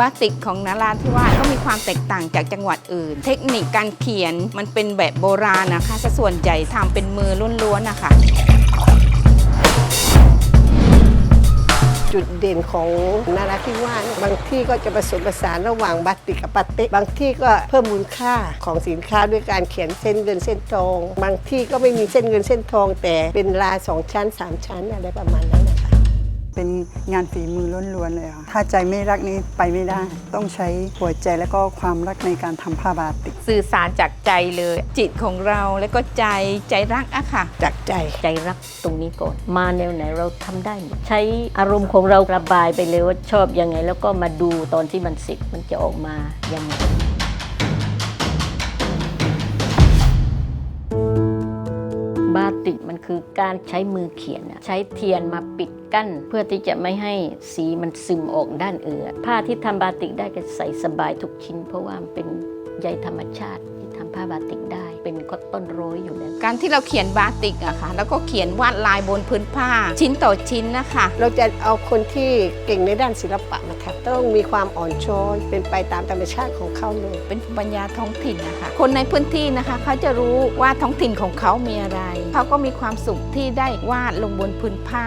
บาติกของนาราธิวาสก็มีความแตกต่างจากจังหวัดอื่น เทคนิคการเขียนมันเป็นแบบโบราณนะคะซะส่วนใหญ่ทำเป็นมือล้วนๆนะคะจุดเด่นของนาราธิวาสบางที่ก็จะผสมผสานระหว่างบาติกกับปาเต็กบางที่ก็เพิ่มมูลค่าของสินค้าด้วยการเขียนเส้นเงินเส้นทอง บางที่ก็ไม่มีเส้นเงินเส้นทอง แต่เป็นลาสองชั้นสามชั้นอะไรประมาณนั้น เป็นงานฝีมือล้วนๆเลยค่ะ ถ้าใจไม่รักนี้ไปไม่ได้ ต้องใช้หัวใจแล้วก็ความรักในการทำผ้าบาติก สื่อสารจากใจเลย จิตของเราแล้วก็ใจใจรักอะค่ะ จากใจ ใจรักตรงนี้ก่อน มาแนวไหนเราทำได้หมดใช้อารมณ์ของเราระบายไปเลยว่าชอบยังไง แล้วก็มาดูตอนที่มันเสร็จมันจะออกมายังไง คือการใช้มือเขียน ใช้เทียนมาปิดกั้น เพื่อที่จะไม่ให้สีมันซึมออกด้านเอื่อผ้าที่ทำบาติกได้ก็ใส่สบายทุกชิ้น เพราะว่ามันเป็นใยธรรมชาติ ผ้าบาติกได้ เป็นคอตตอนโรยอยู่แล้วการที่เราเขียนบาติกอะค่ะ แล้วก็เขียนวาดลายบนพื้นผ้า ชิ้นต่อชิ้นนะคะ เราจะเอาคนที่เก่งในด้านศิลปะมาทำต้องมีความอ่อนช้อยเป็นไปตามธรรมชาติของเขาเลยเป็นปัญญาท้องถิ่นนะคะคนในพื้นที่นะคะเขาจะรู้ว่าท้องถิ่นของเขามีอะไรเขาก็มีความสุขที่ได้วาดลงบนพื้นผ้า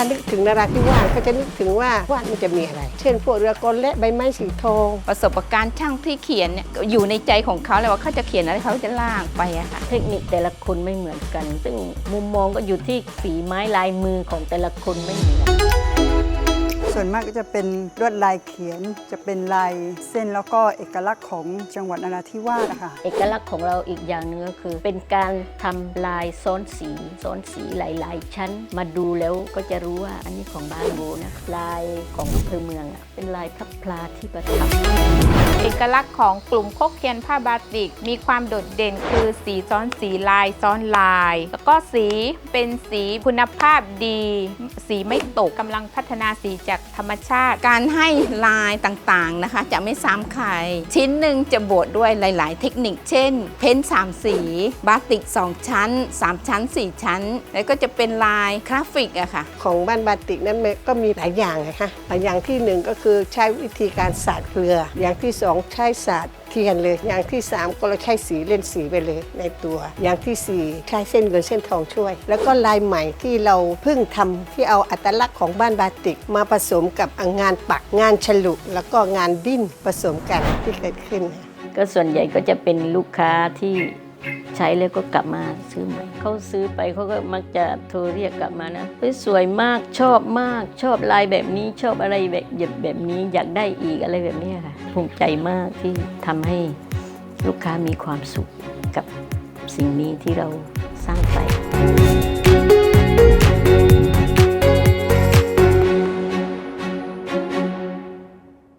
ถ้านึกถึงนาราธิวาสก็จะนึกถึงว่าวาดมันจะมีอะไร เช่นพวกเรือกลและใบไม้สีทองประสบการณ์ช่างที่เขียนเนี่ยอยู่ในใจของเขาเลยว่าเขาจะเขียนอะไรเขาจะล่างไปอะค่ะ เทคนิคแต่ละคนไม่เหมือนกัน ซึ่งมุมมองก็อยู่ที่ฝีไม้ลายมือของแต่ละคนไม่เหมือน ส่วนมากก็จะเป็นลวดลายเขียน จะเป็นลายเส้นแล้วก็เอกลักษณ์ของจังหวัดนราธิวาสนะคะเอกลักษณ์ของเราอีกอย่างหนึ่งก็คือ เป็นการทำลายซ้อนสีซ้อนสีหลาย ๆ ชั้น มาดูแล้วก็จะรู้ว่าอันนี้ของบ้านโบนะลายของอำเภอเมืองอะเป็นลายพับพลาที่ประทับเอกลักษณ์ของกลุ่มโคกเคียนผ้าบาติก มีความโดดเด่นคือสีซ้อนสีลายซ้อนลาย แล้วก็สีเป็นสีคุณภาพดี สีไม่ตกกำลังพัฒนาสีจากธรรมชาติ การให้ลายต่างๆนะคะ จะไม่ซ้ำใคร ชิ้นหนึ่งจะบวชดด้วยหลาย ๆ เทคนิค เช่น เพ้นท์สามสีบาติก 2 ชั้น 3 ชั้น 4 ชั้น แล้วก็จะเป็นลายกราฟิกอะค่ะ ของบ้านบาติกนั้นมันก็มีหลายอย่างนะคะอย่างที่หนึ่งก็คือใช้วิธีการสาดเกลือ อย่างที่สองใช้สาดเทียนเลย อย่างที่สามก็เราใช้สีเล่นสีไปเลยในตัว อย่างที่สี่ใช้เส้นเงินเส้นทองช่วย แล้วก็ลายใหม่ที่เราเพิ่งทำที่เอาอัตลักษณ์ของบ้านบาติก มาผสมกับงานปักงานฉลุแล้วก็งานดิ้นผสมกันที่เกิดขึ้น ก็ส่วนใหญ่ก็จะเป็นลูกค้าที่ ใช้แล้วก็กลับมาซื้อใหม่เขาซื้อไปเขาก็มักจะโทรเรียกกลับมานะเฮ้ยสวยมากชอบมากชอบลายแบบนี้ชอบอะไรแบบแบบนี้อยากได้อีกอะไรแบบนี้ค่ะภูมิใจมากที่ทำให้ลูกค้ามีความสุขกับสิ่งนี้ที่เราสร้างไป